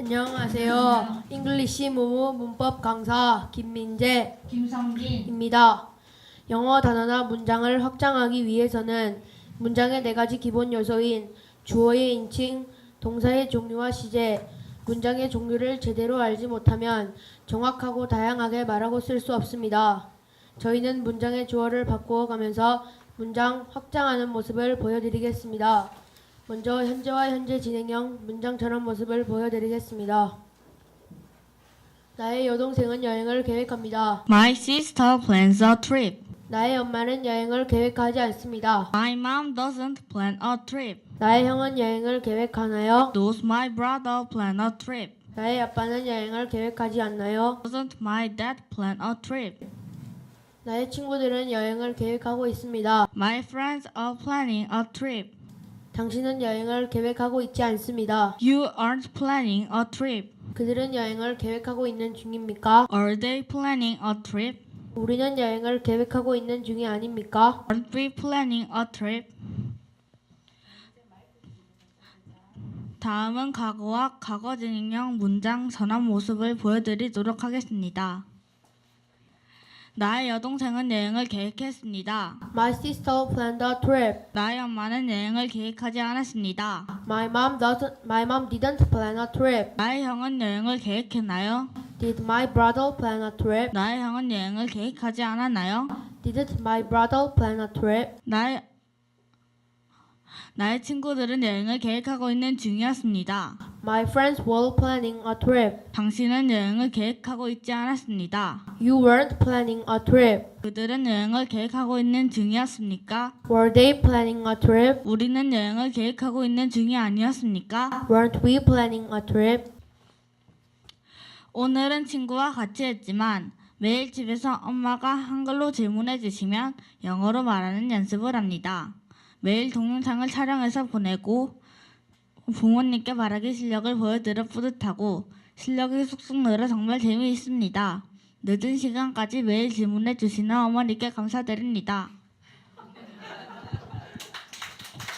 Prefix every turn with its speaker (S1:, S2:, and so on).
S1: 안녕하세요. 잉글리시 모모 문법 강사 김민재입니다.
S2: 김성진,
S1: 영어 단어나 문장을 확장하기 위해서는 문장의 네 가지 기본 요소인 주어의 인칭, 동사의 종류와 시제, 문장의 종류를 제대로 알지 못하면 정확하고 다양하게 말하고 쓸 수 없습니다. 저희는 문장의 주어를 바꾸어 가면서 문장 확장하는 모습을 보여드리겠습니다. 먼저 현재와 현재 진행형 문장처럼 모습을 보여드리겠습니다. 나의 여동생은 여행을 계획합니다.
S2: My sister plans a trip.
S1: 나의 엄마는 여행을 계획하지 않습니다.
S2: My mom doesn't plan a trip.
S1: 나의 형은 여행을 계획하나요?
S2: Does my brother plan a trip?
S1: 나의 아빠는 여행을 계획하지 않나요?
S2: Doesn't my dad plan a trip?
S1: 나의 친구들은 여행을 계획하고 있습니다.
S2: My friends are planning a trip.
S1: 당신은 여행을 계획하고 있지 않습니다.
S2: You aren't planning a trip.
S1: 그들은 여행을 계획하고 있는 중입니까?
S2: Are they planning a trip?
S1: 우리는 여행을 계획하고 있는 중이 아닙니까?
S2: Aren't we planning a trip? 다음은 과거와 과거 진행형 문장 전환 모습을 보여드리도록 하겠습니다. 나의 여동생은 여행을 계획했습니다.
S1: My sister planned a trip.
S2: 나의 엄마는 여행을 계획하지 않았습니다.
S1: My mom doesn't. My mom didn't plan a trip.
S2: 나의 형은 여행을 계획했나요?
S1: Did my brother plan a trip?
S2: 나의 형은 여행을 계획하지 않았나요?
S1: Didn't my brother plan a trip?
S2: 나의 나의 친구들은 여행을 계획하고 있는 중이었습니다.
S1: My friends were planning a trip.
S2: 당신은 여행을 계획하고 있지 않았습니다.
S1: You weren't planning a trip.
S2: 그들은 여행을 계획하고 있는 중이었습니까?
S1: Were they planning a trip?
S2: 우리는 여행을 계획하고 있는 중이 아니었습니까?
S1: Weren't we planning a trip?
S2: 오늘은 친구와 같이 했지만 매일 집에서 엄마가 한글로 질문해 주시면 영어로 말하는 연습을 합니다. 매일 동영상을 촬영해서 보내고 부모님께 말하기 실력을 보여드려 뿌듯하고 실력이 쑥쑥 늘어 정말 재미있습니다. 늦은 시간까지 매일 질문해 주시는 어머니께 감사드립니다.